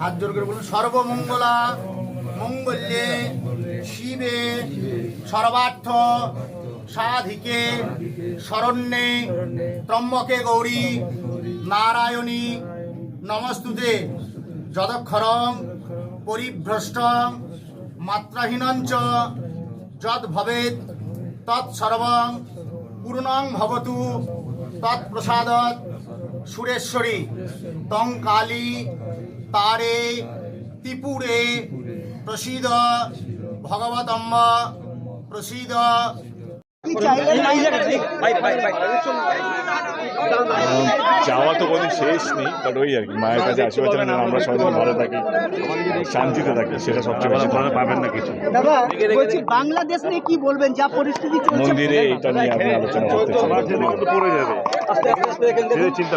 হাত জোর করে বলুন, সর্বমঙ্গলা, মঙ্গল্যে, শিবে, সর্বার্থ, সাধিকে, শরণ্যে, ত্রম্বকে গৌরী, নারায়ণী, নমস্তুতে। যদক্ষরং পরিভ্রষ্টং, মাত্রাহীনঞ্চ যদ ভবেৎ তৎসর্বং, পূর্ণং ভবতু তৎপ্রসাদৎ সুরেশ্বরী তংকালী তারে ত্রিপুরে প্রসিদ ভগবতম্ব প্রসীদ চাওয়া তো কোনো শেষ নেই বাট ওই আর কি মায়ের কাছে আশীর্বাদ চান আমরা সবাই যেন ভালো থাকি শান্তিতে থাকি সেটা সবচেয়ে বেশি ভালো। পাবেন না কিছু। বাংলাদেশ নিয়ে কি বলবেন? যা পরিস্থিতি মন্দিরে এটা নিয়ে আপনি আলোচনা করতে যাবে। চিন্তা